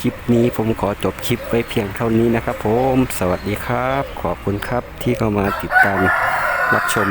คลิปนี้ผมขอจบคลิปไว้เพียงเท่านี้นะครับผม สวัสดีครับ ขอบคุณครับที่เข้ามาติดตามรับชม